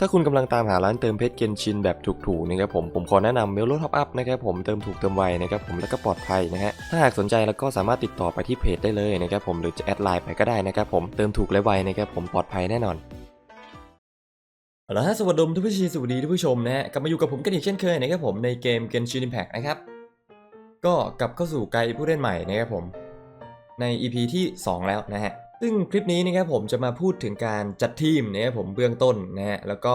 ถ้าคุณกำลังตามหาร้านเติมเพชรเกนชินแบบถูกๆนะครับผมผมขอแนะนำเมลโลท็อปอัพนะครับผมเติมถูกเติมไวนะครับผมแล้วก็ปลอดภัยนะฮะถ้าหากสนใจแล้วก็สามารถติดต่อไปที่เพจได้เลยนะครับผมหรือจะแอดไลน์ไปก็ได้นะครับผมเติมถูกและไวนะครับผมปลอดภัยแน่นอนเอาละฮะสวัสดีทุกผู้ชมสวัสดีทุกผู้ชมนะฮะกลับมาอยู่กับผมกันอีกเช่นเคยนะครับผมในเกม Genshin Impact นะครับก็กลับเข้าสู่ไกด์ผู้เล่นใหม่นะครับผมใน EP ที่ 2 แล้วนะฮะ ซึ่งคลิปนี้นะครับผมจะมาพูดถึงการจัดทีมนะครับผมเบื้องต้นนะฮะแล้วก็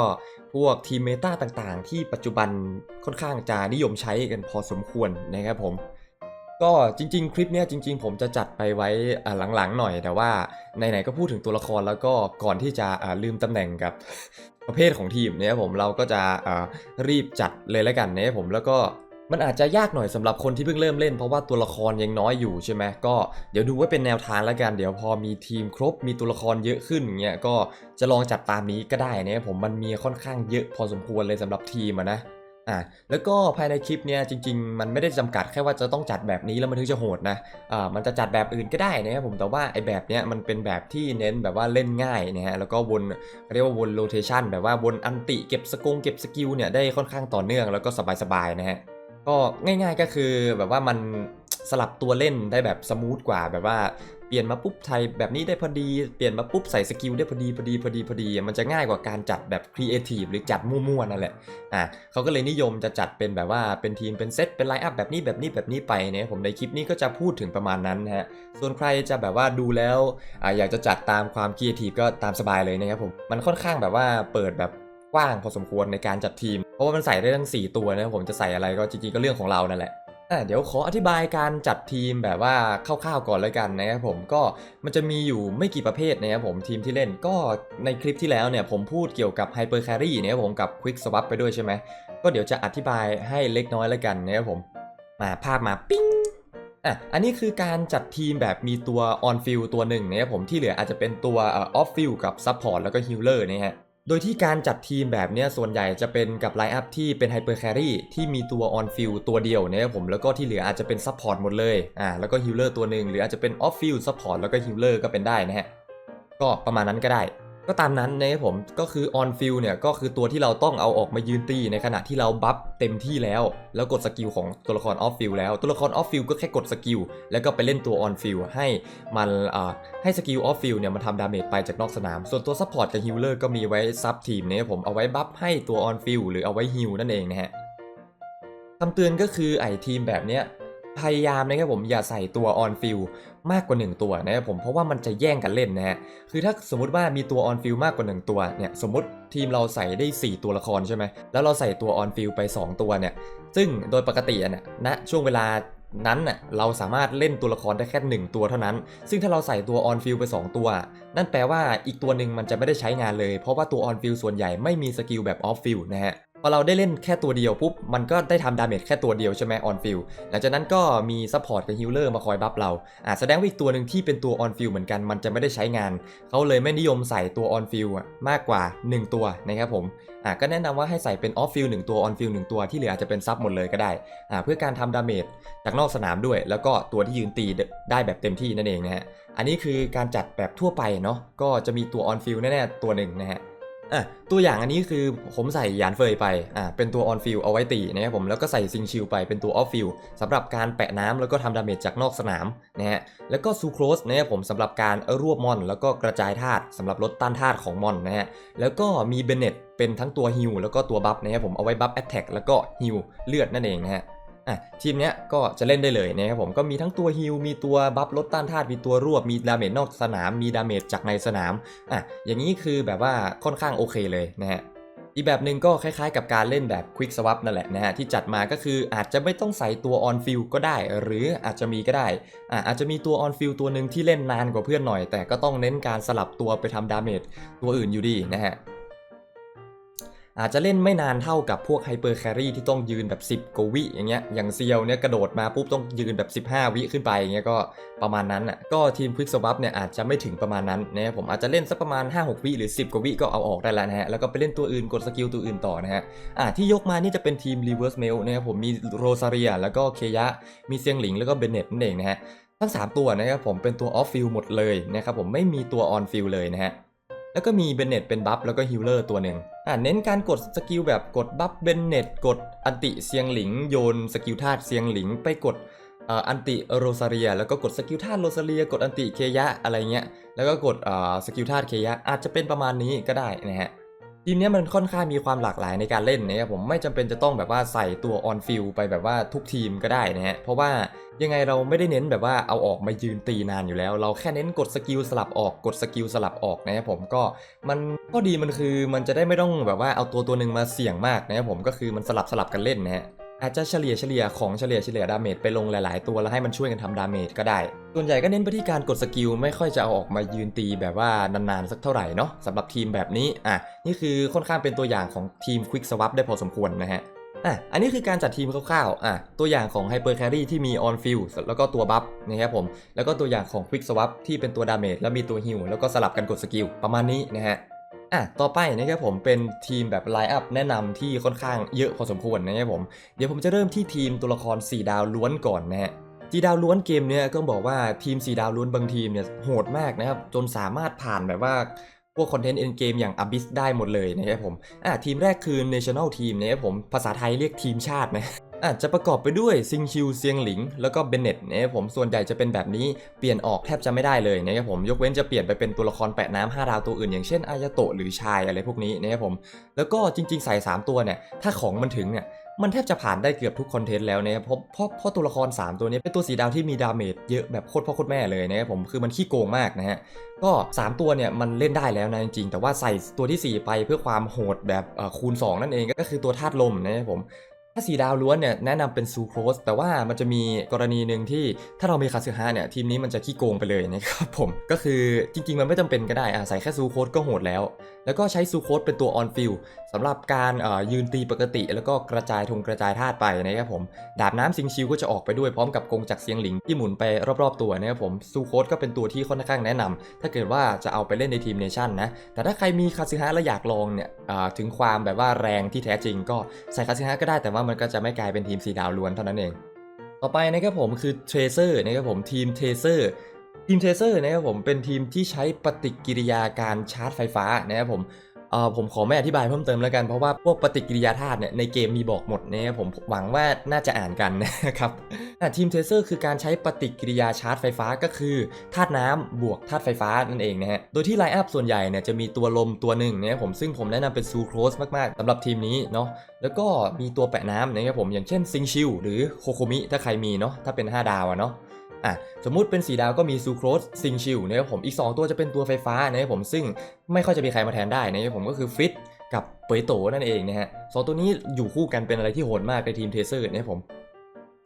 พวกทีมเมตาต่างๆ ที่ปัจจุบันค่อนข้างจะนิยมใช้กันพอสมควรนะครับผมก็จริงๆ คลิปเนี้ยจริง ๆ ผมจะจัดไปไว้หลังๆหน่อย แต่ว่าไหนๆก็พูดถึงตัวละครแล้วก็ก่อนที่จะลืมตำแหน่งกับประเภทของทีมเนี่ยผมเราก็จะรีบจัดเลยแล้วกันเนี่ยผมแล้วก็ มันอาจจะยากหน่อยสำหรับคนที่เพิ่งเริ่มเล่นเพราะว่าตัวละครยังน้อยอยู่ใช่ไหมก็เดี๋ยวดูไว้เป็นแนวทางแล้วกันเดี๋ยวพอมีทีมครบมีตัวละครเยอะขึ้นเงี้ยก็จะลองจัดตามนี้ก็ได้นี่ยผมมันมีค่อนข้างเยอะพอสมควรเลยสำหรับทีมะนะอะแล้วก็ภายในคลิปเนี่ยจริง ๆ มันไม่ได้จำกัดแค่ว่าจะต้องจัดแบบนี้แล้วมันถึงจะโหดนะอ่ามันจะจัดแบบอื่นก็ได้นะครับผมแต่ว่าไอ้แบบเนี้ยมันเป็นแบบที่เน้นแบบว่าเล่นง่ายนะฮะแล้วก็วนเรียกว่าวนโรเทชันแบบว่าวนอันติเก็บสกงเก็บสกิลเนี่ยได้ค่อนข้างต่อเนื่องแล้วก็สบายๆนะฮะ ก็ง่ายๆก็คือแบบว่ามันสลับตัวเล่นได้แบบสมูทกว่าแบบว่าเปลี่ยนมาปุ๊บไทยแบบนี้ได้พอดีเปลี่ยนมาปุ๊บใส่สกิลได้พอดีพอดีพอดีพอดีมันจะง่ายกว่าการจัดแบบครีเอทีฟหรือจัดมั่วๆนั่นแหละอะเขาก็เลยนิยมจะจัดเป็นแบบว่าเป็นทีมเป็นเซตเป็นไลน์อัพแบบนี้แบบนี้แบบนี้ไปเนี่ยผมในคลิปนี้ก็จะพูดถึงประมาณนั้นฮะส่วนใครจะแบบว่าดูแล้วอะอยากจะจัดตามความครีเอทีฟก็ตามสบายเลยนะครับผมมันค่อนข้างแบบว่าเปิดแบบ กว้างพอสมควรในการจัดทีม เพราะว่ามันใส่ได้ทั้ง 4 ตัวนะผมจะใส่อะไรก็จริงๆก็เรื่องของเรานั่นแหละเดี๋ยวขออธิบายการจัดทีมแบบว่าคร่าวๆก่อนเลยกันนะครับผมก็มันจะมีอยู่ไม่กี่ประเภทนะครับผมทีมที่เล่นก็ในคลิปที่แล้วเนี่ยผมพูดเกี่ยวกับ Hyper Carry นะครับผมกับ Quick Swap ไปด้วยใช่ไหมก็เดี๋ยวจะอธิบายให้เล็กน้อยแล้วกันนะครับผมมาภาพมาปิ้งอะอันนี้คือการจัดทีมแบบมีตัว on field ตัวหนึ่งนะครับผมที่เหลืออาจจะเป็นตัวออ off field กับ support แล้วก็ healer นะฮะ โดยที่การจัดทีมแบบนี้ส่วนใหญ่จะเป็นกับไลน์อัพที่เป็นไฮเปอร์แครี่ที่มีตัวออนฟิลตัวเดียวนะครับผมแล้วก็ที่เหลืออาจจะเป็นซัพพอร์ตหมดเลยอ่าแล้วก็ฮิลเลอร์ตัวหนึ่งหรืออาจจะเป็นออฟฟิลซัพพอร์ตแล้วก็ฮิลเลอร์ก็เป็นได้นะฮะก็ประมาณนั้นก็ได้ ก็ตามนั้นนะครับผมก็คือออนฟิลเนี่ยก็คือตัวที่เราต้องเอาออกมายืนตีในขณะที่เราบัฟเต็มที่แล้ว แล้วกดสกิลของตัวละครออฟฟิลแล้วตัวละครออฟฟิลก็แค่กดสกิลแล้วก็ไปเล่นตัวออนฟิลให้มันอ่าให้สกิลออฟฟิลเนี่ยมันทำดาเมจไปจากนอกสนาม ส่วนตัวซัพพอร์ตกับฮิลเลอร์ก็มีไว้ซับทีมเนี่ยผมเอาไว้บัฟให้ตัวออนฟิลหรือเอาไว้ฮิลนั่นเองนะฮะคำเตือนก็คือไอทีมแบบเนี้ยพยายามนะครับผมอย่าใส่ตัวออนฟิล มากกว่า 1 ตัวนะครับผมเพราะว่ามันจะแย่งกันเล่นนะฮะคือถ้าสมมติว่ามีตัวออนฟิลมากกว่า 1 ตัวเนี่ยสมมติทีมเราใส่ได้ 4 ตัวละครใช่ไหมแล้วเราใส่ตัวออนฟิลไป 2 ตัวเนี่ยซึ่งโดยปกติเนี่ยณช่วงเวลานั้นน่ะเราสามารถเล่นตัวละครได้แค่ 1 ตัวเท่านั้น ซึ่งถ้าเราใส่ตัวออนฟิลไป 2 ตัว นั่นแปลว่าอีกตัวหนึ่งมันจะไม่ได้ใช้งานเลย เพราะว่าตัวออนฟิลส่วนใหญ่ไม่มีสกิลแบบออฟฟิลนะฮะ พอเราได้เล่นแค่ตัวเดียวปุ๊บ มันก็ได้ทำดาเมจแค่ตัวเดียวใช่ไหมออนฟิลหลังจากนั้นก็มีซัพพอร์ตกับฮิลเลอร์มาคอยบัฟเราอ่าแสดงว่าอีกตัวหนึ่งที่เป็นตัวออนฟิลเหมือนกันมันจะไม่ได้ใช้งาน เขาเลยไม่นิยมใส่ตัวออนฟิลมากกว่า 1 ตัวนะครับผมอ่าก็แนะนำว่าให้ใส่เป็นออฟฟิลหนึ่งตัวออนฟิลหนึ่งตัวที่เหลืออาจจะเป็นซับหมดเลยก็ได้อ่าเพื่อการทำดาเมจจากนอกสนามด้วย แล้วก็ตัวที่ยืนตีได้แบบเต็มที่นั่นเองนะฮะอันนี้คือการจัดแบบทั่วไปเนาะก็จะมีตัวออนฟิลแน่ๆตัวหนึ่งนะฮะ อะตัวอย่างอันนี้คือผมใส่ยานเฟยไปอ่าเป็นตัวออนฟิลเอาไว้ตีนะครับผมแล้วก็ใส่ซิงชิลไปเป็นตัวออฟฟิลสำหรับการแปะน้ำแล้วก็ทำดาเมจจากนอกสนามนะฮะแล้วก็ซูโครสนะครับผมสำหรับการรวบมอน แล้วก็กระจายธาตุสำหรับลดต้านธาตุของมอนนะฮะแล้วก็มีเบเนตเป็นทั้งตัวฮิลแล้วก็ตัวบัฟนะครับผมเอาไว้บัฟแอตแทกแล้วก็ฮิลเลือดนั่นเองนะฮะ อะทีมเนี้ยก็จะเล่นได้เลยนะครับผมก็มีทั้งตัวฮิลมีตัวบัฟลดต้านธาตุมีตัวรวบมีดาเมจนอกสนาม มีดาเมจจากในสนามอะอย่างนี้คือแบบว่าค่อนข้างโอเคเลยนะฮะอีกแบบหนึ่งก็คล้ายๆกับการเล่นแบบ Quick Swap นั่นแหละนะฮะที่จัดมาก็คืออาจจะไม่ต้องใส่ตัว On Field ก็ได้ หรืออาจจะมีก็ได้อะอาจจะมีตัว On Field ตัวหนึ่งที่เล่นนานกว่าเพื่อนหน่อย แต่ก็ต้องเน้นการสลับตัวไปทำดาเมจตัวอื่นอยู่ดีนะฮะ อาจจะเล่นไม่นานเท่ากับพวกไฮเปอร์แครี่ที่ต้องยืนแบบ 10กวิอย่างเงี้ยอย่างเซียวเนี่ยกระโดดมาปุ๊บต้องยืนแบบ 15 วิขึ้นไปอย่างเงี้ยก็ประมาณนั้นอะก็ทีมควิกสวับเนี่ยอาจจะไม่ถึงประมาณนั้นนะผมอาจจะเล่นสักประมาณ 5-6 วิหรือ 10 กวิก็เอาออกได้แล้วนะฮะแล้วก็ไปเล่นตัวอื่นกดสกิลตัวอื่นต่อนะฮะอะที่ยกมานี่จะเป็นทีม Reverse Mail นะครับผมมีโรซาเรียแล้วก็เคยะมีเซียงหลิงแล้วก็เบนเน็ตนั่นเองนะฮะทั้ง 3 ตัวนะครับผมเป็นตัวออฟฟิลหมดเลยนะครับผมไม่มีตัวออนฟิลเลยนะฮะ แล้วก็มีเบนเน็ตเป็นบัฟแล้วก็ฮิลเลอร์ตัวหนึ่งอ่าเน้นการกดสกิลแบบกดบัฟเบนเน็ตกดอันติเซียงหลิงโยนสกิลธาตุเซียงหลิงไปกดอ่ออันติโรซาเรีย แล้วก็กดสกิลธาตุโรซาเรีย กดอันติเคยะอะไรเงี้ย แล้วก็กดอ่อสกิลธาตุเคยะอาจจะเป็นประมาณนี้ก็ได้นะฮะ ทีมนี้มันค่อนข้างมีความหลากหลายในการเล่นนะครับผมไม่จำเป็นจะต้องแบบว่าใส่ตัวออนฟิลไปแบบว่าทุกทีมก็ได้นะฮะเพราะว่ายังไงเราไม่ได้เน้นแบบว่าเอาออกมายืนตีนานอยู่แล้ว เราแค่เน้นกดสกิลสลับออกกดสกิลสลับออกนะครับผมก็มันข้อดีมันคือมันจะได้ไม่ต้องแบบว่าเอาตัวตัวหนึ่งมาเสี่ยงมากนะครับผมก็คือมันสลับสลับกันเล่นนะฮะ อาจจะเฉลี่ยเฉลี่ยของเฉลี่ยเฉลี่ยดาเมจไปลงหลาย ๆ ตัวแล้วให้มันช่วยกันทำดาเมจก็ได้ ส่วนใหญ่ก็เน้นไปที่การกดสกิลไม่ค่อยจะเอาออกมายืนตีแบบว่านานๆสักเท่าไหร่เนาะสำหรับทีมแบบนี้อะนี่คือค่อนข้างเป็นตัวอย่างของทีม Quick Swap ได้พอสมควรนะฮะอะอันนี้คือการจัดทีมคร่าวๆอะตัวอย่างของ Hyper Carry ที่มี On Field แล้วก็ตัวบัฟนะครับผม แล้วก็ตัวอย่างของ Quick Swap ที่เป็นตัวดาเมจแล้วมีตัวฮิลแล้วก็สลับกันกดสกิลประมาณนี้นะฮะ อะต่อไปนะครับผมเป็นทีมแบบไลน์อัพแนะนำที่ค่อนข้างเยอะพอสมควรนะครับผมเดี๋ยวผมจะเริ่มที่ทีมตัวละคร 4 ดาวล้วนก่อนนะฮะสีดาวล้วนเกมเนี้ยก็บอกว่าทีม4ดาวล้วนบางทีมเนี่ยโหดมากนะครับ จนสามารถผ่านแบบว่าพวกคอนเทนต์เอ็นเกมอย่าง Abyss ได้หมดเลยนะครับผมอะทีมแรกคือ National Team นะครับผมภาษาไทยเรียกทีมชาตินะ อาจจะประกอบไปด้วยซิงชิวเซียงหลิง แล้วก็เบนเน็ตนะครับผมส่วนใหญ่จะเป็นแบบนี้เปลี่ยนออกแทบจะไม่ได้เลยนะครับผมยกเว้นจะเปลี่ยนไปเป็นตัวละครแปะน้ำ5ดาวตัวอื่นอย่างเช่นอายาโตะหรือชายอะไรพวกนี้นะครับผมแล้วก็จริง ๆ ใส่ 3 ตัวเนี่ยถ้าของมันถึงเนี่ยมันแทบจะผ่านได้เกือบทุกคอนเทนต์แล้วนะครับเพราะเพราะเพราะตัวละคร 3 ตัวนี้เป็นตัวสีดาวที่มีดาเมจเยอะแบบโคตรพ่อโคตรแม่เลยนะครับผมคือมันขี้โกงมากนะฮะก็ 3 ตัวเนี่ยมันเล่นได้แล้วนะจริงๆ แต่ว่าใส่ตัวที่ 4 ไปเพื่อความโหดแบบคูณ 2 นั่นเองก็คือตัวธาตุลมนะครับผมาสีดาวล้วนเนี่ยแนะนำเป็นซูโครสแต่ว่ามันจะมีกรณีหนึ่งที่ถ้าเรามีคาซึฮะเนี่ยทีมนี้มันจะขี้โกงไปเลยนะครับผมก็คือจริง ๆ มันไม่จำเป็นก็ได้อะใส่แค่ซูโครสก็โหดแล้ว แล้วก็ใช้ซูโคสเป็นตัวออนฟิลสำหรับการยืนตีปกติ แล้วก็กระจายธงกระจายธาตุไปนะครับผม ดาบน้ำซิงชิวก็จะออกไปด้วยพร้อมกับกงจากเสียงหลิงที่หมุนไปรอบๆตัวนะครับผมซูโคสก็เป็นตัวที่ค่อนข้างแนะนำถ้าเกิดว่าจะเอาไปเล่นในทีมเนชั่นนะ แต่ถ้าใครมีคาซึฮะและอยากลองเนี่ยถึงความแบบว่าแรงที่แท้จริง ก็ใส่คาซึฮะก็ได้แต่ว่ามันก็จะไม่กลายเป็นทีมสีดาวล้วนเท่านั้นเองต่อไปนะครับผมคือเทรเซอร์นะครับผมทีมเทรเซอร์ ทีมเทเซอร์นะครับผมเป็นทีมที่ใช้ปฏิกิริยาการชาร์จไฟฟ้านะครับผมเออผมขอไม่อธิบายเพิ่มเติมแล้วกันเพราะว่าพวกปฏิกิริยาธาตุเนี่ยในเกมมีบอกหมดนะครับผมหวังว่าน่าจะอ่านกันนะครับทีมเทเซอร์คือการใช้ปฏิกิริยาชาร์จไฟฟ้าก็คือธาตุน้ำบวกธาตุไฟฟ้านั่นเองนะฮะโดยที่ไลน์อัพส่วนใหญ่เนี่ยจะมีตัวลมตัวหนึ่งนะครับผมซึ่งผมแนะนำเป็นซูโครสมากๆสำหรับทีมนี้เนาะแล้วก็มีตัวแปะน้ำนะครับผมอย่างเช่นซิงชิลหรือโคโคมิถ้าใครมีเนาะถ้าเป็น 5 ดาวอะเนาะ อะสมมุติเป็นสีดาวก็มีซูโครสซิงชิลนะครับผมอีก 2 ตัวจะเป็นตัวไฟฟ้านะครับผมซึ่งไม่ค่อยจะมีใครมาแทนได้นะครับผมก็คือฟิตกับเปยโตนั่นเองนะฮะสองตัวนี้อยู่คู่กันเป็นอะไรที่โหดมากในทีมเทเซอร์นะครับผม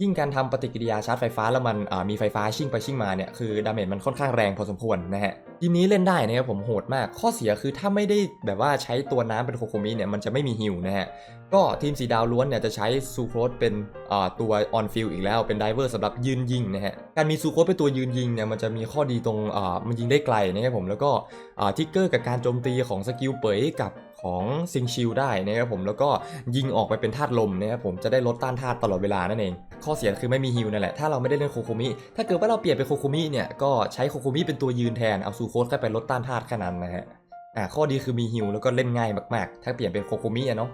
ยิ่งการทำปฏิกิริยาชาร์จไฟฟ้าแล้วมันมีไฟฟ้าชิ่งไปชิ่งมาเนี่ยคือดาเมจมันค่อนข้างแรงพอสมควรนะฮะทีมนี้เล่นได้นะครับผมโหดมากข้อเสียคือถ้าไม่ได้แบบว่าใช้ตัวน้ำเป็นโคโคมิเนี่ยมันจะไม่มีฮิวนะฮะก็ทีมสีดาวล้วนเนี่ยจะใช้ซูโครสเป็นตัวออนฟิลอีกแล้วเป็นไดเวอร์สำหรับยืนยิงนะฮะการมีซูโครสเป็นตัวยืนยิงเนี่ยมันจะมีข้อดีตรงมันยิงได้ไกลนะครับผมแล้วก็ทิกเกอร์กับการโจมตีของสกิลเปยกับ ของซิงชิลได้นะครับผมแล้วก็ยิงออกไปเป็นธาตุลมนะครับผมจะได้ลดต้านธาตุตลอดเวลานั่นเอง ข้อเสียคือไม่มีฮิลนั่นแหละถ้าเราไม่ได้เล่นโคโคมิถ้าเกิดว่าเราเปลี่ยนเป็นโคโคมิเนี่ยก็ใช้โคโคมิเป็นตัวยืนแทนเอาซูโคสเข้าไปลดต้านธาตุแค่นั้นนะฮะอ่าข้อดีคือมีฮิลแล้วก็เล่นง่ายมากๆ ถ้าเปลี่ยนเป็นโคโคมิอะเนาะ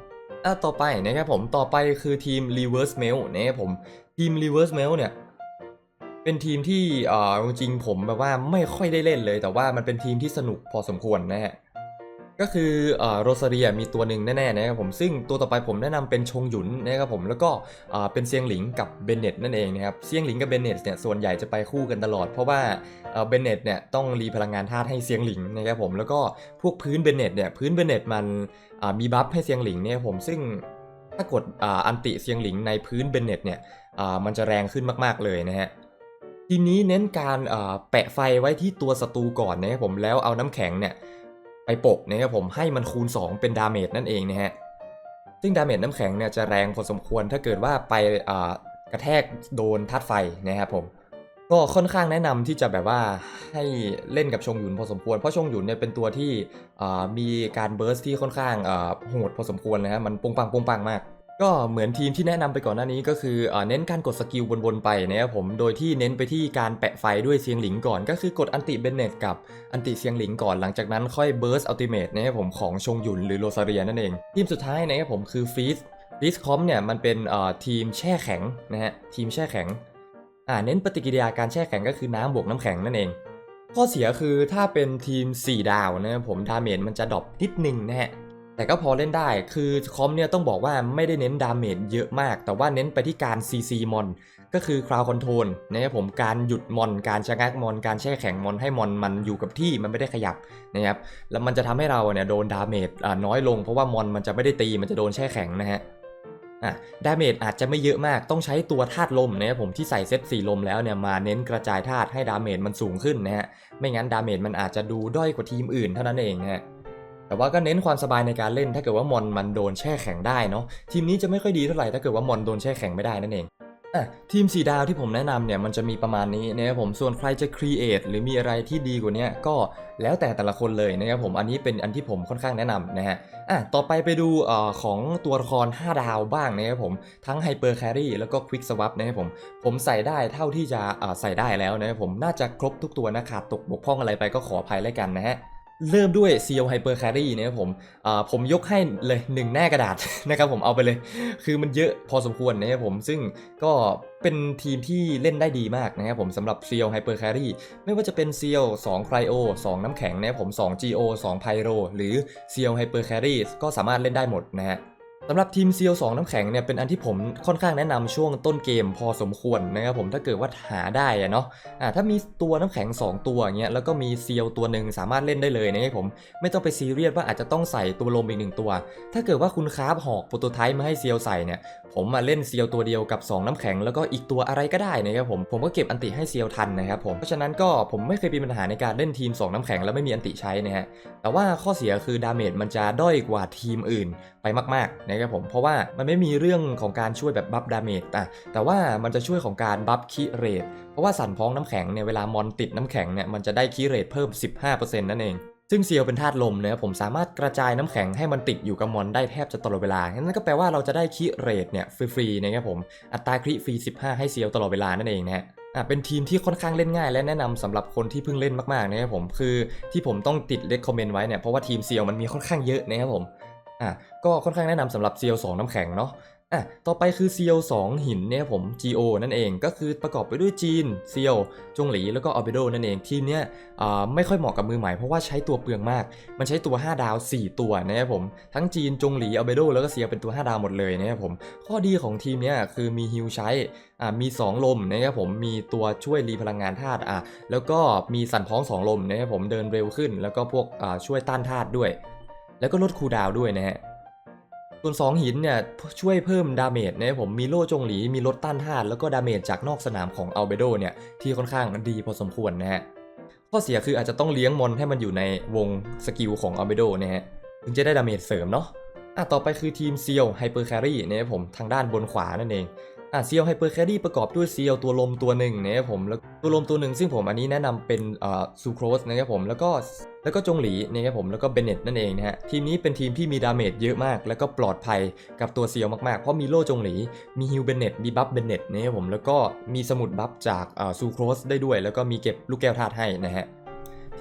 อะต่อไปนะครับผมต่อไปคือทีม Reverse Mail นะครับผมทีม Reverse Mail เนี่ยเป็นทีมที่เอ่อจริงผมแบบว่าไม่ค่อยได้เล่นเลย แต่ว่ามันเป็นทีมที่สนุกพอสมควรนะฮะ ก็คืออโรซาเรียมีตัวหนึ่งแน่ๆนะครับผมซึ่งตัวต่อไปผมแนะนำเป็นชงหยุนนะครับผมแล้วก็เป็นเซียงหลิงกับเบนเน็ตนั่นเองนะครับเซียงหลิงกับเบนเน็ตเนี่ยส่วนใหญ่จะไปคู่กันตลอด เพราะว่าเบนเน็ตเนี่ยต้องรีพลังงานธาตุให้เซียงหลิงนะครับผมแล้วก็พวกพื้นเบนเน็ตเนี่ยพื้นเบนเน็ตมันมีบัฟให้เซียงหลิงเนี่ยผมซึ่งถ้ากดอ,อันติเซียงหลิงในพื้นเบนเน็ตเนี่ยมันจะแรงขึ้นมากๆเลยนะฮะทีนี้เน้นการแปะไฟไว้ที่ตัวศัตรูก่อนนะครับผมแล้วเอาน้ำแข็งเนี่ย ไปปกนะครับผมให้มันคูณ 2 เป็นดาเมจนั่นเองนะฮะซึ่งดาเมจน้ำแข็งเนี่ยจะแรงพอสมควรถ้าเกิดว่าไปกระแทกโดนธาตุไฟนะครับผมก็ค่อนข้างแนะนำที่จะแบบว่าให้เล่นกับชงหยุนพอสมควร เพราะชงหยุนเนี่ยเป็นตัวที่มีการเบิร์สที่ค่อนข้างโหดพอสมควรนะฮะมันปุงปังปุงปังมาก ก็เหมือนทีมที่แนะนำไปก่อนหน้านี้ก็คือเน้นการกดสกิลวนๆไปนะครับผมโดยที่เน้นไปที่การแปะไฟด้วยเซียงหลิงก่อนก็คือกดอันติเบนเนตกับอันติเซียงหลิงก่อนหลังจากนั้นค่อยเบิร์สอัลติเมทนะครับผมของชงหยุนหรือโรซาเรียนั่นเอง ทีมสุดท้ายนะครับผมคือฟีสฟีสคอมเนี่ยมันเป็นทีมแช่แข็งนะฮะทีมแช่แข็งอ่าเน้นปฏิกิริยาการแช่แข็งก็คือน้ำบวกน้ำแข็งนั่นเอง ข้อเสียคือถ้าเป็นทีม 4 ดาวนะครับผมดาเมจมันจะดรอปนิดนึงนะฮะ แต่ก็พอเล่นได้ คือคอมเนี่ยต้องบอกว่าไม่ได้เน้นดาเมจเยอะมาก แต่ว่าเน้นไปที่การ CC มอน ก็คือคราวคอนโทรลนะครับผม การหยุดมอน การชะงักมอน การแช่แข็งมอนให้มอนมันอยู่กับที่มันไม่ได้ขยับนะครับ แล้วมันจะทำให้เราเนี่ยโดนดาเมจน้อยลง เพราะว่ามอนมันจะไม่ได้ตี มันจะโดนแช่แข็งนะฮะดาเมจอาจจะไม่เยอะมาก ต้องใช้ตัวธาตุลมนะครับผมที่ใส่เซตสีลมแล้วเนี่ยมาเน้นกระจายธาตุให้ดาเมจมันสูงขึ้นนะฮะ ไม่งั้นดาเมจมันอาจจะดูด้อยกว่าทีมอื่นเท่านั้นเองนะฮะ แต่ว่าก็เน้นความสบายในการเล่นถ้าเกิดว่ามอนมันโดนแช่แข็งได้เนาะทีมนี้จะไม่ค่อยดีเท่าไหร่ถ้าเกิดว่ามอนโดนแช่แข็งไม่ได้นั่นเองอะทีมสีดาวที่ผมแนะนำเนี่ยมันจะมีประมาณนี้นะครับผมส่วนใครจะครีเอทหรือมีอะไรที่ดีกว่านี้ก็แล้วแต่แต่ละคนเลยนะครับผมอันนี้เป็นอันที่ผมค่อนข้างแนะนำนะฮะอะต่อไปไปดูออของตัวละคร 5 ดาวบ้างนะครับผมทั้ง Hyper Carry แล้วก็ Quick Swap นะครับผมผมใส่ได้เท่าที่จะใส่ได้แล้วนะครับผมน่าจะครบทุกตัวนะขาดตกบกพร่องอะไรไปก็ขออภัยแล้วกันนะฮะ เริ่มด้วย CEO Hyper Carry นะครับผมผมยกให้เลยหนึ่งหน้ากระดาษนะครับผมเอาไปเลย คือมันเยอะพอสมควรนะครับผมซึ่งก็เป็นทีมที่เล่นได้ดีมากนะครับผมสำหรับ CEO Hyper Carry ไม่ว่าจะเป็น CEO 2 Cryo 2 น้ำแข็งนะครับผม 2 GO 2 Pyro หรือ CEO Hyper Carry ก็สามารถเล่นได้หมดนะฮะ สำหรับทีม Seal 2น้ำแข็งเนี่ยเป็นอันที่ผมค่อนข้างแนะนำช่วงต้นเกมพอสมควรนะครับผมถ้าเกิดว่าหาได้อะเนาะอ่าถ้ามีตัวน้ำแข็ง 2 ตัวเงี้ยแล้วก็มีเซียลตัวหนึ่งสามารถเล่นได้เลยนะครับผมไม่ต้องไปซีเรียสว่าอาจจะต้องใส่ตัวลมอีกหนึ่งตัว ถ้าเกิดว่าคุณคราฟหอกโปรโตไทป์มาให้เซียลใส่เนี่ย ผมมาเล่นเซียลตัวเดียวกับ 2 น้ำแข็งแล้วก็อีกตัวอะไรก็ได้นะครับผมผมก็เก็บอันติให้เซียลทันนะครับผมเพราะฉะนั้นก็ผมไม่เคยมีปัญหาในการเล่นทีม 2 น้ำแข็งแล้วไม่มีอันติใช้นะฮะแต่ว่าข้อเสียคือดาเมจมันจะด้อยกว่าทีมอื่นไปมากๆนะครับผมเพราะว่ามันไม่มีเรื่องของการช่วยแบบบัฟดาเมจอะแต่ว่ามันจะช่วยของการบัฟคิเรทเพราะว่าสันพ้องน้ำแข็งเนี่ยเวลามอนติดน้ำแข็งเนี่ยมันจะได้คิเรทเพิ่ม 15%นั่นเอง ซึ่งเซียวเป็นธาตุลมเนะครับผมสามารถกระจายน้ำแข็งให้มันติดอยู่กับมอนได้แทบจะตลอดเวลา นั่นก็แปลว่าเราจะได้คิเรทเนี่ยฟรีๆนะครับผม อัตราคริฟรี 15 ให้เซียวตลอดเวลานั่นเองนะฮะอะเป็นทีมที่ค่อนข้างเล่นง่ายและแนะนำสำหรับคนที่เพิ่งเล่นมากๆนะครับผม คือที่ผมต้องติดเลคคอมเมนต์ไว้เนี่ยเพราะว่าทีมเซียวมันมีค่อนข้างเยอะนะครับผมอะก็ค่อนข้างแนะนำสำหรับเซียว2น้ำแข็งเนาะ อะต่อไปคือเซียว2หินเนี่ยผม GO นั่นเองก็คือประกอบไปด้วยจีนเซียวจงหลีแล้วก็ออเบโดนั่นเองทีมเนี้ยไม่ค่อยเหมาะกับมือใหม่เพราะว่าใช้ตัวเปลืองมาก มันใช้ตัว 5 ดาว 4 ตัวนะครับผม ทั้งจีนจงหลีออเบโดแล้วก็เซียวเป็นตัว 5 ดาวหมดเลยนะครับผมข้อดีของทีมเนี้ยคือมีฮิลใช้อ่ามี 2 ลมนะครับผมมีตัวช่วยรีพลังงานธาตุอะแล้วก็มีสั่นพ้อง 2 ลมนะครับผมเดินเร็วขึ้น แล้วก็พวกอ่าช่วยต้านธาตุด้วย แล้วก็ลดคูดาวด้วยนะฮะ ส่วน2หินเนี่ยช่วยเพิ่มดาเมจนะผมมีโล่จงหลี มีลดต้านธาตุแล้วก็ดาเมจจากนอกสนามของอัลเบโดเนี่ยที่ค่อนข้างดีพอสมควรนะฮะข้อเสียคืออาจจะต้องเลี้ยงมอนให้มันอยู่ในวงสกิลของอัลเบโดนะฮะถึงจะได้ดาเมจเสริมเนาะอะต่อไปคือทีมเซียวไฮเปอร์แครี่นะครับผมทางด้านบนขวานั่นเองอะเซียวไฮเปอร์แครี่ประกอบด้วยเซียวตัวลมตัวหนึ่งนะครับผมแล้วตัวลมตัวหนึ่งซึ่งผมอันนี้แนะนำเป็นเอ่อซูโครสนะครับผมแล้วก็ แล้วก็จงหลีนะครับผมแล้วก็เบนเน็ตนั่นเองนะฮะทีมนี้เป็นทีมที่มีดาเมจเยอะมาก แล้วก็ปลอดภัยกับตัวเซียวมากๆ เพราะมีโล่จงหลี มีฮิวเบนเน็ตมีบัฟเบนเน็ตนะครับผมแล้วก็มีสมุดบัฟจากซูโครสได้ด้วย แล้วก็มีเก็บลูกแก้วธาตุให้นะฮะ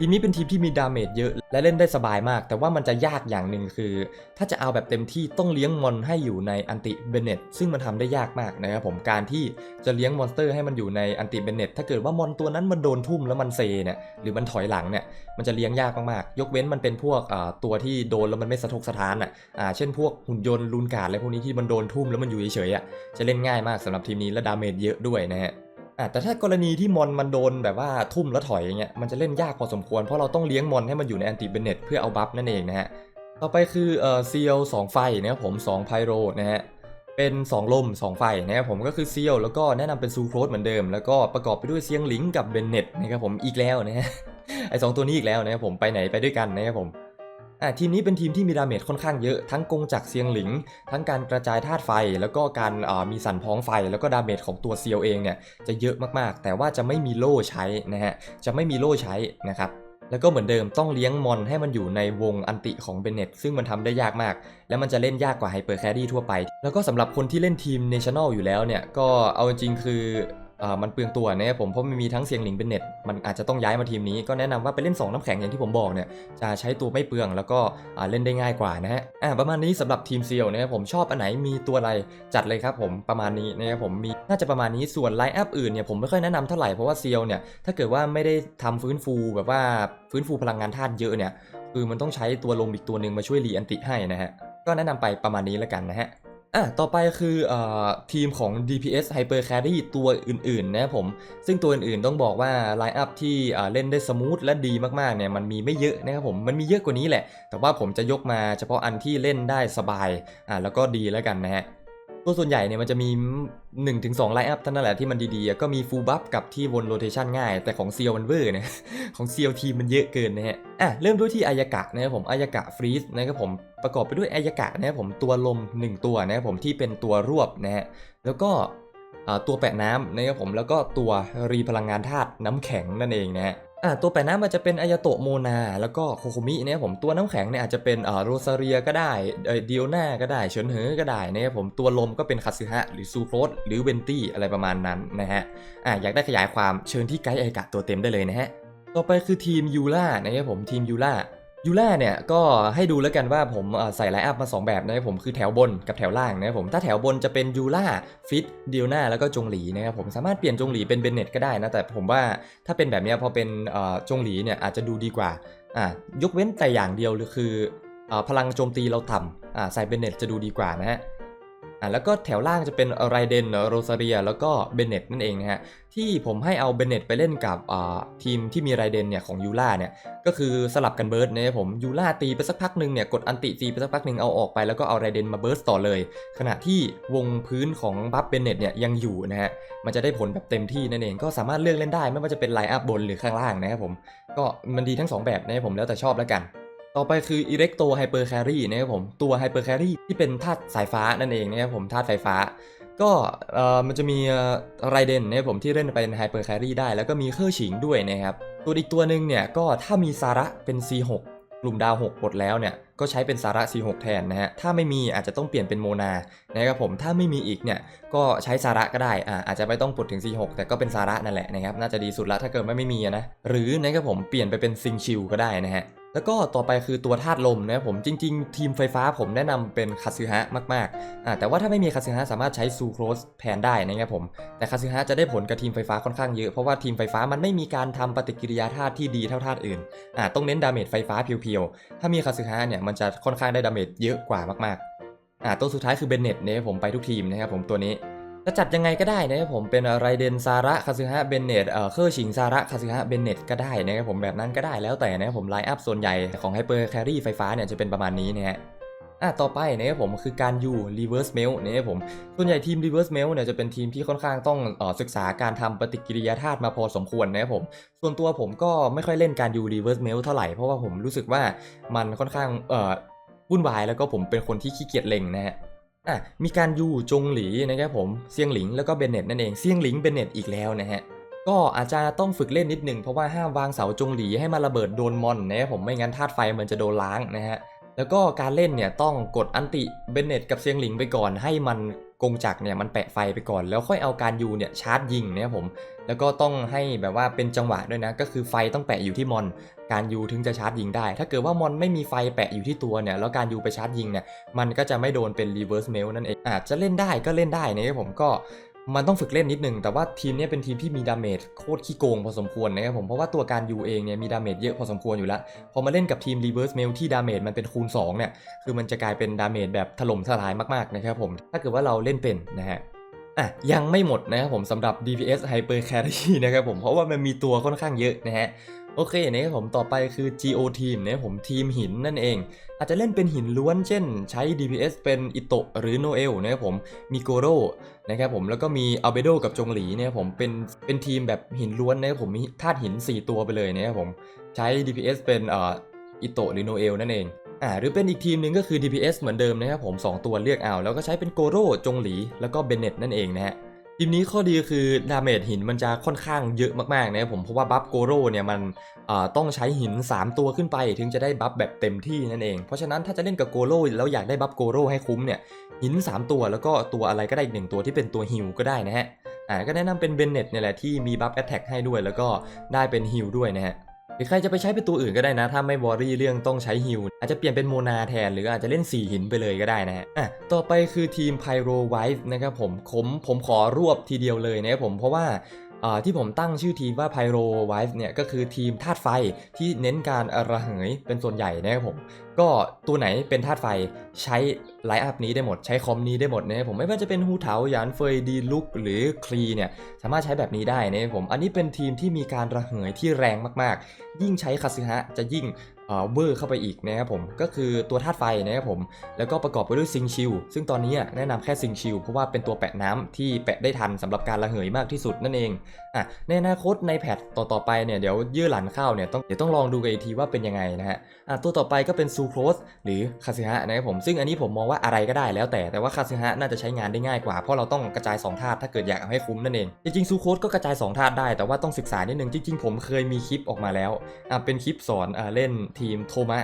ทีมนี้เป็นทีมที่มีดาเมจเยอะ และเล่นได้สบายมาก แต่ว่ามันจะยากอย่างหนึ่งคือ ถ้าจะเอาแบบเต็มที่ต้องเลี้ยงมอนให้อยู่ในอันติเบเนตซึ่งมันทำได้ยากมากนะครับผมการที่จะเลี้ยงมอนสเตอร์ให้มันอยู่ในอันติเบเนตถ้าเกิดว่ามอนตัวนั้นมันโดนทุ่มแล้วมันเซเนี่ยหรือมันถอยหลังเนี่ยมันจะเลี้ยงยากมากๆยกเว้นมันเป็นพวกตัวที่โดนแล้วมันไม่สะทกสะท้านอะเช่นพวกหุ่นยนต์ลูนการ์ดอะไรพวกนี้ที่มันโดนทุ่มแล้วมันอยู่เฉยๆอะจะเล่นง่ายมากสำหรับทีมนี้และดาเมจเยอะด้วยนะฮะ อะแต่ถ้ากรณีที่มอนมันโดนแบบว่าทุ่มแล้วถอยอย่างเงี้ยมันจะเล่นยากพอสมควรเพราะเราต้องเลี้ยงมอนให้มันอยู่ในแอนติเบเน็ตเพื่อเอาบัฟนั่นเองนะฮะต่อไปคือเอ่อซีลสองไฟนะครับผม2ไพโรนะฮะเป็น 2 ลม 2 ไฟนะครับผมก็คือเซียวแล้วก็แนะนำเป็นซูโครสเหมือนเดิม แล้วก็ประกอบไปด้วยเซียงหลิงกับเบนเน็ตนะครับผมอีกแล้วนะฮะไอสองตัวนี้อีกแล้วนะครับผมไปไหนไปด้วยกันนะครับผมอ ทีมนี้เป็นทีมที่มีดาเมจค่อนข้างเยอะทั้งกงจากเซียงหลิง ทั้งการกระจายธาตุไฟ แล้วก็การมีสันพ้องไฟ แล้วก็ดาเมจของตัวเซียวเองเนี่ยจะเยอะมากๆ แต่ว่าจะไม่มีโล่ใช้นะฮะจะไม่มีโล่ใช้นะครับแล้วก็เหมือนเดิมต้องเลี้ยงมอนให้มันอยู่ในวงอันติของเบเน็ตซึ่งมันทำได้ยากมาก แล้วมันจะเล่นยากกว่าไฮเปอร์แครี่ทั่วไป แล้วก็สำหรับคนที่เล่นทีมเนชั่นแนลอยู่แล้วเนี่ย ก็เอาจริงคือ มันเปลืองตัวนะครับผมเพราะมันมีทั้งเสียงหลิงเบนเน็ต มันอาจจะต้องย้ายมาทีมนี้ก็แนะนำว่าไปเล่น 2 น้ำแข็งอย่างที่ผมบอกเนี่ยจะใช้ตัวไม่เปลืองแล้วก็เล่นได้ง่ายกว่านะฮะประมาณนี้สำหรับทีมเซียวนะครับผมชอบอันไหนมีตัวอะไรจัดเลยครับผมประมาณนี้นะครับผมมีน่าจะประมาณนี้ส่วนไลน์อัพอื่นเนี่ยผมไม่ค่อยแนะนำเท่าไหร่เพราะว่าเซียวเนี่ยถ้าเกิดว่าไม่ได้ทำฟื้นฟูแบบว่าฟื้นฟูพลังงานธาตุเยอะเนี่ยคือมันต้องใช้ตัวลมอีกตัวหนึ่งมาช่วยรีอันติให้นะฮะก็แนะนำไปประมาณนี้แล้วกันนะฮะ อะต่อไปคืออทีมของ DPS Hyper Carry ตัวอื่นๆนะครับผม ซึ่งตัวอื่นๆต้องบอกว่าไลน์อัพที่เล่นได้สมูทและดีมากๆเนี่ยมันมีไม่เยอะนะครับผม มันมีเยอะกว่านี้แหละ แต่ว่าผมจะยกมาเฉพาะอันที่เล่นได้สบายอะแล้วก็ดีแล้วกันนะฮะตัวส่วนใหญ่เนี่ยมันจะมี 1-2ไลน์อัพเท่านั้นแหละที่มันดีๆ ก็มีฟูลบัฟกับที่วนโรเทชันง่าย แต่ของเซียวมันเวอร์เนี่ยของเซียวทีมมันเยอะเกินนะฮะอะเริ่มด้วยที่อายากะนะครับผมอายากะฟรีสนะครับผม ประกอบไปด้วยอายากะนะครับผมตัวลม 1 ตัวนะครับผมที่เป็นตัวรวบนะฮะแล้วก็ตัวแปะน้ำนะครับผมแล้วก็ตัวรีพลังงานธาตุน้ำแข็งนั่นเองนะฮะอ่าตัวแปะน้ำมันจะเป็นอายโตโมนา แล้วก็โคโคมินะครับผมตัวน้ำแข็งเนี่ยอาจจะเป็นอ่าโรซาเรียก็ได้เดียวนาก็ได้เฉินเหอก็ได้นะครับผมตัวลมก็เป็นคาซึฮะหรือซูโครสหรือเวนตี้อะไรประมาณนั้นนะฮะอ่าอยากได้ขยายความเชิญที่ไกด์อายากะตัวเต็มได้เลยนะฮะต่อไปคือทีมยูล่านะครับผมทีมยูล่า ยูล่าเนี่ยก็ให้ดูแล้วกันว่าผมใส่ไลน์อัพมา 2 แบบนะครับผมคือแถวบนกับแถวล่างนะครับผมถ้าแถวบนจะเป็นยูล่าฟิตเดียนาแล้วก็จงหลีนะครับผมสามารถเปลี่ยนจงหลีเป็นเบนเน็ตก็ได้นะ แต่ผมว่าถ้าเป็นแบบนี้พอเป็นจงหลีเนี่ยอาจจะดูดีกว่าอ่ายกเว้นแต่อย่างเดียวเลยคือเอ่อพลังโจมตีเราต่ำใส่เบนเน็ตจะดูดีกว่านะฮะ อะแล้วก็แถวล่างจะเป็นไรเดนโรซาเรียแล้วก็เบเน็ตนั่นเองนะฮะที่ผมให้เอาเบเน็ตไปเล่นกับทีมที่มีไรเดนเนี่ยของยูล่าเนี่ยก็คือสลับกันเบิร์ดนะครับผมยูล่าตีไปสักพักหนึ่งเนี่ยกดอันติตีไปสักพักหนึ่งเอาออกไปแล้วก็เอาไรเดนมาเบิร์สต่อเลย ขณะที่วงพื้นของบัฟเบเน็ตเนี่ยยังอยู่นะฮะมันจะได้ผลแบบเต็มที่นั่นเองก็สามารถเลือกเล่นได้ไม่ว่าจะเป็นไลน์อัพบนหรือข้างล่างนะครับผมก็มันดีทั้งสองแบบนะครับผมแล้วแต่ชอบแล้วกัน ต่อไปคือ Electro Hyper Carry นะครับผมตัว Hyper Carry ที่เป็นธาตุสายฟ้านั่นเองนะครับผมธาตุไฟฟ้า ก็เอ่อมันจะมีไรเดนนะครับผมที่เล่นเป็น Hyper Carry ได้ แล้วก็มีเคอร์ฉิงด้วยนะครับตัวอีกตัวหนึ่งเนี่ยก็ถ้ามีซาระเป็น C6 กลุ่มดาว 6 หมดแล้วเนี่ยก็ใช้เป็นซาระ C6 แทนนะฮะ ถ้าไม่มีอาจจะต้องเปลี่ยนเป็นโมนานะครับผม ถ้าไม่มีอีกเนี่ยก็ใช้ซาระก็ได้ อ่าอาจจะไม่ต้องปลดถึง C6 แต่ก็เป็นซาระนั่นแหละนะครับ น่าจะดีสุดละถ้าเกิดว่ไม่มีนะ หรือนะครับผมเปลี่ยนไปเป็นซิงชิลก็ได้นะฮะ แล้วก็ต่อไปคือตัวธาตุลมนะครับผมจริง ๆ ทีมไฟฟ้าผมแนะนำเป็นคาซึฮะมากๆอ่าแต่ว่าถ้าไม่มีคาซึฮะสามารถใช้ซูโครสแทนได้นะครับผมแต่คาซึฮะจะได้ผลกับทีมไฟฟ้าค่อนข้างเยอะเพราะว่าทีมไฟฟ้ามันไม่มีการทำปฏิกิริยาธาตุที่ดีเท่าธาตุอื่นอ่าต้องเน้นดาเมจไฟฟ้าเพียวๆถ้ามีคาซึฮะเนี่ยมันจะค่อนข้างได้ดาเมจเยอะกว่ามากๆอ่าตัวสุดท้ายคือเบนเน็ตเนี่ยผมไปทุกทีมนะครับผมตัวนี้ จะจัดยังไงก็ได้นะครับผมเป็นไรเดนซาระคาซึฮะเบนเนตเอ่อเคอร์ชิงซาระคาซึฮะเบนเนตก็ได้นะครับผมแบบนั้นก็ได้แล้วแต่นะครับผมไลน์อัพส่วนใหญ่ของไฮเปอร์แครี่ไฟฟ้าเนี่ยจะเป็นประมาณนี้นะฮะอะต่อไปนะครับผมคือการยูรีเวิร์สเมลนะครับผมส่วนใหญ่ทีมรีเวิร์สเมลเนี่ยจะเป็นทีมที่ค่อนข้างต้องเอ่อศึกษาการทำปฏิกิริยาธาตุมาพอสมควรนะครับผมส่วนตัวผมก็ไม่ค่อยเล่นการยูรีเวิร์สเมลเท่าไหร่เพราะว่าผมรู้สึกว่ามันค่อนข้างเอ่อวุ่นวายแล้วก็ผมเป็นคนที่ขี้เกียจเล็งนะฮะ อะมีการยูจงหลีนะครับผมเซียงหลิงแล้วก็เบนเน็ตนั่นเองเซียงหลิงเบนเน็ตอีกแล้วนะฮะก็อาจจะต้องฝึกเล่นนิดหนึ่งเพราะว่าห้ามวางเสาจงหลีให้มาระเบิดโดนมอนนะครับผมไม่งั้นธาตุไฟมันจะโดนล้างนะฮะแล้วก็การเล่นเนี่ยต้องกดอันติเบนเน็ตกับเซียงหลิงไปก่อนให้มันกงจักเนี่ยมันแปะไฟไปก่อน แล้วค่อยเอาการยูเนี่ยชาร์จยิงนะครับผมแล้วก็ต้องให้แบบว่าเป็นจังหวะด้วยนะก็คือไฟต้องแปะอยู่ที่มอน การยูถึงจะชาร์จยิงได้ ถ้าเกิดว่ามอนไม่มีไฟแปะอยู่ที่ตัวเนี่ย แล้วการยูไปชาร์จยิงเนี่ย มันก็จะไม่โดนเป็น reverse mail นั่นเอง อาจจะเล่นได้ก็เล่นได้นะครับผมก็มันต้องฝึกเล่นนิดนึง แต่ว่าทีมนี้เป็นทีมที่มีดาเมจโคตรขี้โกงพอสมควรนะครับผม เพราะว่าตัวการยูเองเนี่ยมีดาเมจเยอะพอสมควรอยู่แล้ว พอมาเล่นกับทีม reverse mail ที่ดาเมจมันเป็นคูณ2เนี่ย คือมันจะกลายเป็นดาเมจแบบถล่มทลายมากๆนะครับผม ถ้าเกิดว่าเราเล่นเป็นนะฮะอะยังไม่หมดนะครับผมสำหรับ DPS Hyper Carry นะครับผม เพราะว่ามันมีตัวค่อนข้างเยอะนะฮะ โอเคนะครับผมต่อไปคือ GO Team นะผมทีมหินนั่นเอง อาจจะเล่นเป็นหินล้วน เช่น ใช้ DPS เป็นอิโตะหรือโนเอลนะครับผมมีโกโร่นะครับผมแล้วก็มีอัลเบโดกับจงหลีเนะครับผมเป็นเป็นทีมแบบหินล้วนนะครับผมมีธาตุหิน 4 ตัวไปเลยนะครับผมใช้ DPS เป็นเอ่ออิโตะหรือโนเอลนั่นเองอ่าหรือเป็นอีกทีมหนึ่งก็คือ DPS เหมือนเดิมนะครับผม 2 ตัวเลือกเอา แล้วก็ใช้เป็นโกโร่จงหลี แล้วก็เบเน็ตนั่นเองนะฮะ ทีมนี้ข้อดีคือดาเมจหินมันจะค่อนข้างเยอะมากๆนะครับผมเพราะว่าบัฟโกโร่เนี่ยมันต้องใช้หิน 3 ตัวขึ้นไป ถึงจะได้บัฟแบบเต็มที่นั่นเอง เพราะฉะนั้นถ้าจะเล่นกับโกโร่แล้วอยากได้บัฟโกโร่ให้คุ้มเนี่ยหิน 3 ตัวแล้วก็ตัวอะไรก็ได้อีกหนึ่งตัวที่เป็นตัวฮิลก็ได้นะฮะอ่าก็แนะนำเป็นเบนเน็ตเนี่ยแหละที่มีบัฟแอตแทกให้ด้วย แล้วก็ได้เป็นฮิลด้วยนะฮะ หรือใครจะไปใช้เป็นตัวอื่นก็ได้นะ ถ้าไม่วอรี่เรื่องต้องใช้ฮิลอาจจะเปลี่ยนเป็นโมนาแทน หรืออาจจะเล่น 4 หินไปเลยก็ได้นะฮะอะต่อไปคือทีมไพโรไวท์นะครับผมผมผมขอรวบทีเดียวเลยนะครับผมเพราะว่า ที่ผมตั้งชื่อทีมว่า Pyro Wife เนี่ยก็คือทีมธาตุไฟที่เน้นการระเหยเป็นส่วนใหญ่นะครับผม ก็ตัวไหนเป็นธาตุไฟใช้ไลน์อัพนี้ได้หมด ใช้คอมนี้ได้หมดนะครับผมไม่ว่าจะเป็นฮูเถาหยานเฟยดีลุกหรือคลีเนี่ยสามารถใช้แบบนี้ได้นะครับผม อันนี้เป็นทีมที่มีการระเหยที่แรงมากๆ ยิ่งใช้คาซึฮะจะยิ่ง เอ่อเวอร์เข้าไปอีกนะครับผมก็คือตัวธาตุไฟนะครับผมแล้วก็ประกอบไปด้วยซิงชิลซึ่งตอนนี้แนะนำแค่ซิงชิลเพราะว่าเป็นตัวแปะน้ำที่แปะได้ทันสำหรับการระเหยมากที่สุดนั่นเองอะในอนาคตในแพทต่อๆไปเนี่ยเดี๋ยวยื่อหลันเข้าเนี่ยต้องเดี๋ยวต้องลองดูกันอีกทีว่าเป็นยังไงนะฮะอะตัวต่อไปก็เป็นซูโครสหรือคาซึฮะนะครับผมซึ่งอันนี้ผมมองว่าอะไรก็ได้แล้วแต่แต่ว่าคาซึฮะน่าจะใช้งานได้ง่ายกว่าเพราะเราต้องกระจาย2ธาตุถ้าเกิดอยากเอาให้คุ้มนั่นเองจริงๆซูโครสก็กระจาย2ธาตุได้แต่ว่าต้องศึกษานิดนึงจริงๆผมเคยมีคลิปออกมาแล้วอะเป็นคลิปสอนอะเล่นทีมโทมะ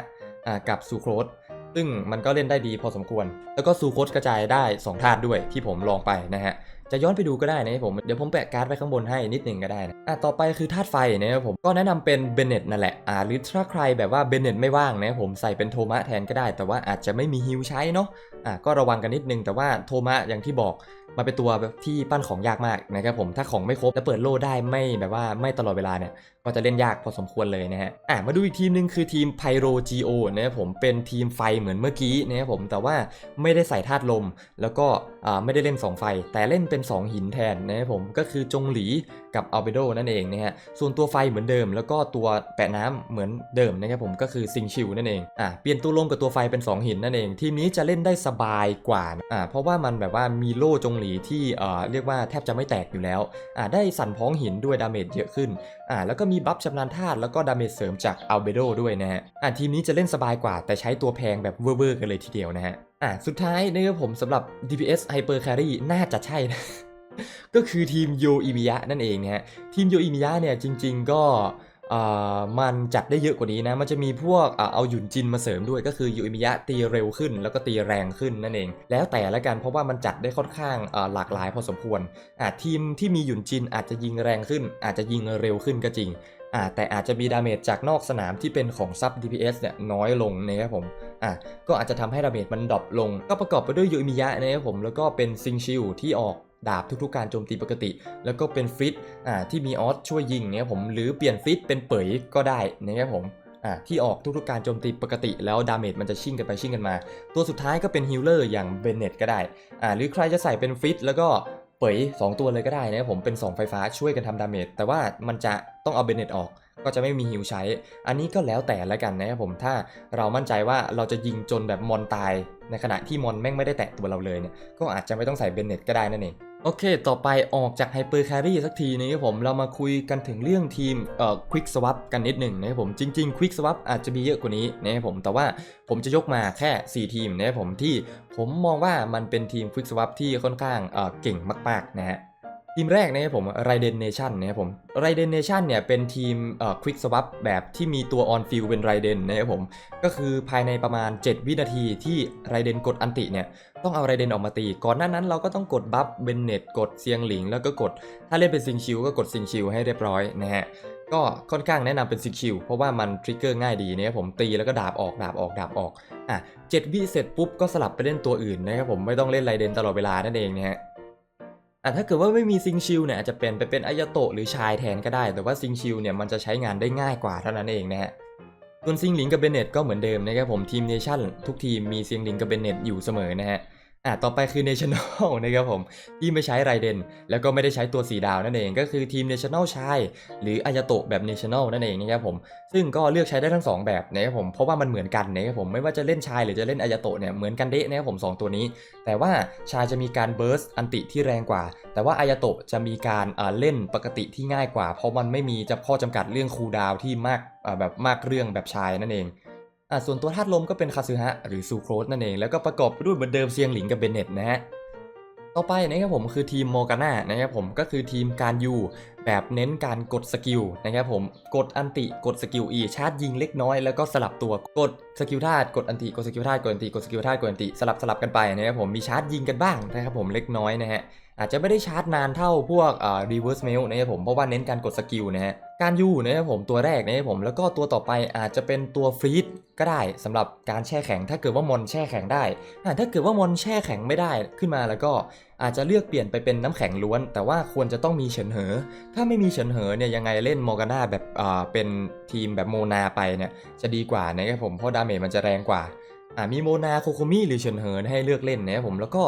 กับซูโครสซึ่งมันก็เล่นได้ดีพอสมควร แล้วก็ซูโครสกระจายได้ 2ธาตุด้วยที่ผมลองไปนะฮะ จะย้อนไปดูก็ได้นะผม เดี๋ยวผมแปะการ์ดไว้ข้างบนให้นิดหนึ่งก็ได้นะ อะ ต่อไปคือธาตุไฟนะครับผม ก็แนะนำเป็นเบนเน็ตนั่นแหละ อ่าหรือถ้าใครแบบว่าเบนเน็ตไม่ว่างนะครับผมใส่เป็นโทมะแทนก็ได้ แต่ว่าอาจจะไม่มีฮิลใช้เนาะ อะก็ระวังกันนิดนึง แต่ว่าโทมะอย่างที่บอกมันเป็นตัวที่ปั้นของยากมากนะครับผม ถ้าของไม่ครบและเปิดโล่ได้ไม่แบบว่าไม่ตลอดเวลาเนี่ย ก็จะเล่นยากพอสมควรเลยนะฮะอะมาดูอีกทีมนึงคือทีม Pyro Geo นะครับผมเป็นทีมไฟเหมือนเมื่อกี้นะครับผมแต่ว่าไม่ได้ใส่ธาตุลม แล้วก็อ่าไม่ได้เล่น 2 ไฟ แต่เล่นเป็น 2 หินแทนนะครับผมก็คือจงหลีกับอัลเบโดนั่นเองนะฮะส่วนตัวไฟเหมือนเดิม แล้วก็ตัวแปะน้ำเหมือนเดิมนะครับผมก็คือซิงชิวนั่นเองอะเปลี่ยนตัวลมกับตัวไฟเป็น 2 หินนั่นเอง ทีมนี้จะเล่นได้สบายกว่าอ่าเพราะว่ามันแบบว่ามีโล่จงหลีที่เอ่อเรียกว่าแทบจะไม่แตกอยู่แล้วอ่าได้สั่นพ้องหินด้วยดาเมจเยอะขึ้นอ่าแล้วก็มีบัฟชำนาญธาตุแล้วก็ดาเมจเสริมจากอัลเบโดด้วยนะฮะอ่าทีมนี้จะเล่นสบายกว่าแต่ใช้ตัวแพงแบบเวอร์ๆกันเลยทีเดียวนะฮะอ่าสุดท้ายนี่ก็ผมสำหรับ DPS Hyper Carry น่าจะใช่นะก็คือทีมโยอิมิยะนั่นเองนะฮะทีมโยอิมิยะเนี่ยจริง ๆ ก็ มันจัดได้เยอะกว่านี้นะ มันจะมีพวกเอาหยุนจินมาเสริมด้วยก็คือโยอิมิยะตีเร็วขึ้น แล้วก็ตีแรงขึ้นนั่นเอง แล้วแต่ละกันเพราะว่ามันจัดได้ค่อนข้างหลากหลายพอสมควรทีมที่มีหยุนจินอาจจะยิงแรงขึ้น อาจจะยิงเร็วขึ้นก็จริงแต่อาจจะมีดาเมจจากนอกสนามที่เป็นของซับ DPS เนี่ยน้อยลงนะครับผมอะก็อาจจะทำให้ดาเมจมันดรอปลง ก็ประกอบไปด้วยยูอิมิยะนะครับผมแล้วก็เป็นซิงชิลที่ออก ดาบทุกๆการโจมตีปกติ แล้วก็เป็นฟิตอ่าที่มีออสช่วยยิงเนะครับผมหรือเปลี่ยนฟิตเป็นเป๋ยก็ได้นะครับผมอ่าที่ออกทุกๆการโจมตีปกติ แล้วดาเมจมันจะชิ่งกันไปชิ่งกันมา ตัวสุดท้ายก็เป็นฮิลเลอร์อย่างเบนเน็ตก็ได้อ่าหรือใครจะใส่เป็นฟิตแล้วก็เป๋ย2 ตัวเลยก็ได้นะครับผมเป็น 2 ไฟฟ้าช่วยกันทำดาเมจแต่ว่ามันจะต้องเอาเบนเน็ตออกก็จะไม่มีฮิวใช้ อันนี้ก็แล้วแต่ละกันนะครับผม ถ้าเรามั่นใจว่าเราจะยิงจนแบบมอนตาย ในขณะที่มอนแม่งไม่ได้แตะตัวเราเลยเนี่ย ก็อาจจะไม่ต้องใส่เบนเน็ตก็ได้นั่นเอง โอเค ต่อไปออกจากไฮเปอร์แครี่สักทีนะครับผมเรามาคุยกันถึงเรื่องทีมเอ่อควิกสวั p กันนิดหนึ่งนะครับผมจริงๆควิกสวั p อาจจะมีเยอะกว่านี้นะครับผมแต่ว่าผมจะยกมาแค่ 4 ทีมนะครับผมที่ผมมองว่ามันเป็นทีมควิกสวั p ที่ค่อนข้างเอ่อเก่งมากๆนะฮะ ทีมแรกนะครับผมไรเดนเนชั่นนะครับผมไรเดนเนชั่นเนี่ยเป็นทีมเอ่อควิกสวั p แบบที่มีตัวออนฟิลเป็นไรเดนนะครับผมก็คือภายในประมาณ 7 วินาทีที่ไรเดนกดอันติเนี่ยต้องเอาไรเดนออกมาตี ก่อนหน้านั้นเราก็ต้องกดบัฟเบนเน็ตกดเซียงหลิง แล้วก็กด ถ้าเล่นเป็นซิงชิวก็กดซิงชิวให้เรียบร้อยนะฮะก็ค่อนข้างแนะนำเป็นซิงชิวเพราะว่ามันทริกเกอร์ง่ายดีนะครับผมตีแล้วก็ดาบออกดาบออกดาบออกอะเจ็ดวิเสร็จปุ๊บก็สลับไปเล่นตัวอื่นนะครับผมไม่ต้องเล่นไรเดนตลอดเวลานั่นเองนะฮะ อะถ้าเกิดว่าไม่มีซิงชิลเนี่ยอาจจะเป็นไปเป็นอายโตะหรือชายแทนก็ได้ แต่ว่าซิงชิลเนี่ยมันจะใช้งานได้ง่ายกว่าเท่านั้นเองนะฮะส่วนซิงหลิงกับเบนเน็ตก็เหมือนเดิมนะครับผมทีมเนชั่นทุกทีมมีซิงหลิงกับเบนเน็ตอยู่เสมอนะฮะ อะต่อไปคือเนชั่นแนลนะครับผมที่ไม่ใช้ไรเดนแล้วก็ไม่ได้ใช้ตัวสีดาวนั่นเองก็คือทีมเนชั่นแนลชายหรืออายาโตะแบบเนชั่นแนลนั่นเองนะครับผมซึ่งก็เลือกใช้ได้ทั้งสองแบบนะครับผมเพราะว่ามันเหมือนกันนะครับผมไม่ว่าจะเล่นชายหรือจะเล่นอายาโตะเนี่ยเหมือนกันเดะนะครับผมสองตัวนี้ แต่ว่าชายจะมีการเบิร์สอันติที่แรงกว่า แต่ว่าอายาโตะจะมีการเอ่อเล่นปกติที่ง่ายกว่า เพราะมันไม่มีจะข้อจำกัดเรื่องคูดาวที่มากอ่อแบบมากเรื่องแบบชายนั่นเอง ส่วนตัวธาตุลมก็เป็นคาซึฮะหรือซูโครสนั่นเอง แล้วก็ประกอบไปด้วยเหมือนเดิมเซียงหลิงกับเบนเน็ตนะฮะต่อไปนะครับผมคือทีมโมกาน่านะครับผมก็คือทีมการยูแบบเน้นการกดสกิลนะครับผมกดอันติกดสกิล E ชาร์จยิงเล็กน้อยแล้วก็สลับตัวกดสกิลธาตุกดอันติกดสกิลธาตุกดอันติกดสกิลธาตุกดอันติสลับสลับกันไปนะครับผมมีชาร์จยิงกันบ้างนะครับผมเล็กน้อยนะฮะ อาจจะไม่ได้ชาร์จนานเท่าพวกอ่า reverse mail นะครับผมเพราะว่าเน้นการกดสกิลนะฮะการยูนะครับผมตัวแรกนะครับผมแล้วก็ตัวต่อไปอาจจะเป็นตัวฟรีดก็ได้สำหรับการแช่แข็ง ถ้าเกิดว่ามอนแช่แข็งได้อะถ้าเกิดว่ามอนแช่แข็งไม่ได้ขึ้นมาแล้วก็อาจจะเลือกเปลี่ยนไปเป็นน้ำแข็งล้วน แต่ว่าควรจะต้องมีเฉินเหอ ถ้าไม่มีเฉินเหอเนี่ยยังไงเล่นมอร์กาน่าแบบอ่าเป็นทีมแบบโมนาไปเนี่ยจะดีกว่านะครับผมเพราะดาเมจมันจะแรงกว่า อ่ามีโมนาโคโคมิหรือเฉินเหอให้เลือกเล่นนะครับผมแล้วก็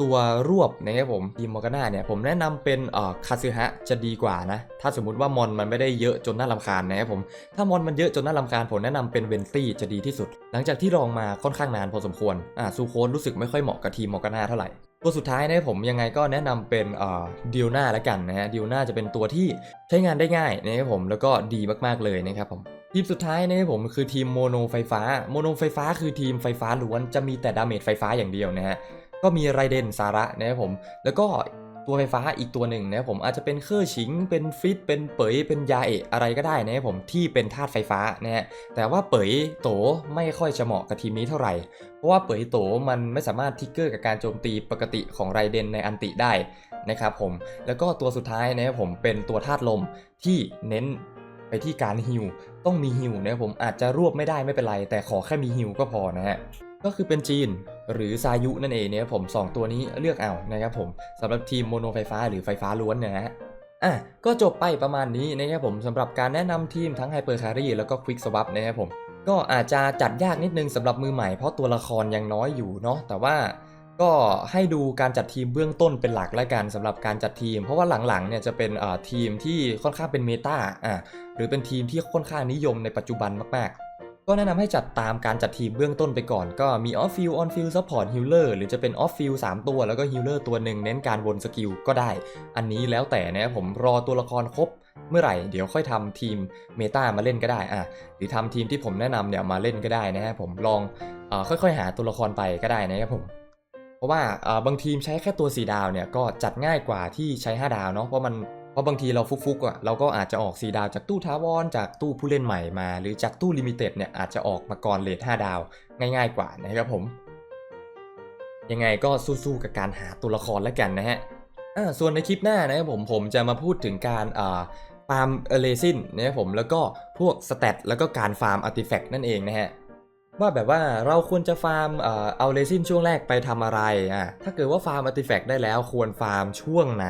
ตัวรวบนะครับผมทีมมอร์กาน่าเนี่ยผมแนะนำเป็นอ่าคาซึฮะจะดีกว่านะ ถ้าสมมุติว่ามอนมันไม่ได้เยอะจนน่ารำคาญนะครับผมถ้ามอนมันเยอะจนน่ารำคาญผมแนะนำเป็นเวนซี่จะดีที่สุด หลังจากที่ลองมาค่อนข้างนานพอสมควรอ่าซูโคนรู้สึกไม่ค่อยเหมาะกับทีมมอร์กาน่าเท่าไหร่ตัวสุดท้ายนะผมยังไงก็แนะนำเป็นเอ่อดิวนาละกันนะฮะดิวนาจะเป็นตัวที่ใช้งานได้ง่ายนะครับผมแล้วก็ดีมากๆเลยนะครับผม ทีมสุดท้ายนะครับผมคือทีมโมโนไฟฟ้า โมโนไฟฟ้าคือทีมไฟฟ้าล้วนจะมีแต่ดาเมจไฟฟ้าอย่างเดียวนะฮะ ก็มีไรเดนซาระนะครับผม แล้วก็ตัวไฟฟ้าอีกตัวหนึ่งนะครับผมอาจจะเป็นเครื่องชิง เป็นฟิต เป็นเปยเป็นยาเอะอะไรก็ได้นะครับผมที่เป็นธาตุไฟฟ้านะฮะ แต่ว่าเปยโตไม่ค่อยจะเหมาะกับทีมนี้เท่าไหร่ เพราะว่าเปยโตมันไม่สามารถทิกเกอร์กับการโจมตีปกติของไรเดนในอันติได้นะครับผม แล้วก็ตัวสุดท้ายนะครับผมเป็นตัวธาตุลมที่เน้นไปที่การฮิว ต้องมีฮิวนะครับผมอาจจะรวบไม่ได้ไม่เป็นไร แต่ขอแค่มีฮิวก็พอนะฮะก็คือเป็นจีนหรือซายุนั่นเองเนี่ยผม 2 ตัวนี้เลือกเอานะครับผมสำหรับทีมโมโนไฟฟ้าหรือไฟฟ้าล้วนนยนะฮะอะก็จบไปประมาณนี้นะครับผมสำหรับการแนะนำทีมทั้งไฮเปอร์คารีแล้วก็ควิกสวับนะครับผมก็อาจจะจัดยากนิดนึงสำหรับมือใหม่เพราะตัวละครยังน้อยอยู่เนาะแต่ว่า ก็ให้ดูการจัดทีมเบื้องต้นเป็นหลักและกันสำหรับการจัดทีม เพราะว่าหลังๆเนี่ยจะเป็นทีมที่ค่อนข้างเป็นเมตาอะหรือเป็นทีมที่ค่อนข้างนิยมในปัจจุบันมากๆ ก็แนะนำให้จัดตามการจัดทีมเบื้องต้นไปก่อน ก็มีออฟฟิลออนฟิลซัพพอร์ตฮิลเลอร์หรือจะเป็นออฟฟิล3ตัวแล้วก็ฮิลเลอร์ตัวหนึ่งเน้นการวนสกิลก็ได้ อันนี้แล้วแต่นะผมรอตัวละครครบเมื่อไหร่เดี๋ยวค่อยทำทีมเมตามาเล่นก็ได้อะหรือทำทีมที่ผมแนะนำเนี่ยมาเล่นก็ได้นะครับผมลองอค่อยๆ หาตัวละครไปก็ได้นะครับผม เพราะว่าบางทีมใช้แค่ตัว 4 ดาวเนี่ยก็จัดง่ายกว่าที่ใช้ 5 ดาวเนาะเพราะมันเพราะบางทีเราฟุกๆอะเราก็อาจจะออก 4 ดาวจากตู้ท้าวรจากตู้ผู้เล่นใหม่มา หรือจากตู้ลิมิเต็ดเนี่ยอาจจะออกมาก่อนเลท5ดาวง่ายๆกว่านะครับผม ยังไงก็สู้ๆกับการหาตัวละครแล้วกันนะฮะส่วนในคลิปหน้านะครับผมผมจะมาพูดถึงการอ่าฟาร์มเอเลซินนะครับผมแล้วก็พวกสเตตแล้วก็การฟาร์มอาร์ติแฟกต์นั่นเองนะฮะ ว่าแบบว่าเราควรจะฟาร์มเอาเรซินช่วงแรกไปทำอะไรอะถ้าเกิดว่าฟาร์มอาร์ติแฟกต์ได้แล้วควรฟาร์มช่วงไหน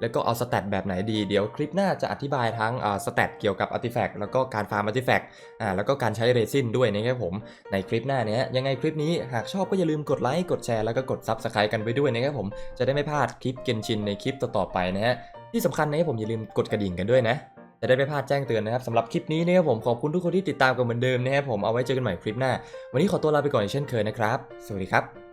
แล้วก็เอาสแตทแบบไหนดีเดี๋ยวคลิปหน้าจะอธิบายทั้งสแตทเกี่ยวกับอาร์ติแฟกต์แล้วก็การฟาร์มอาร์ติแฟกต์อ่าแล้วก็การใช้เรซินด้วยนะครับผมในคลิปหน้าเนี้ยยังไงคลิปนี้หากชอบก็อย่าลืมกดไลค์กดแชร์แล้วก็กดซับสไครต์กันไปด้วยนะครับผมจะได้ไม่พลาดคลิปเกนชินในคลิปต่อๆไปนะฮะที่สำคัญนะครับผมอย่าลืมกดกระดิ่งกันด้วยนะ จะได้ไม่พลาดแจ้งเตือนนะครับสำหรับคลิปนี้นะครับผมขอบคุณทุกคนที่ติดตามกันเหมือนเดิมนะครับผมเอาไว้เจอกันใหม่คลิปหน้า วันนี้ขอตัวลาไปก่อนเช่นเคยนะครับ สวัสดีครับ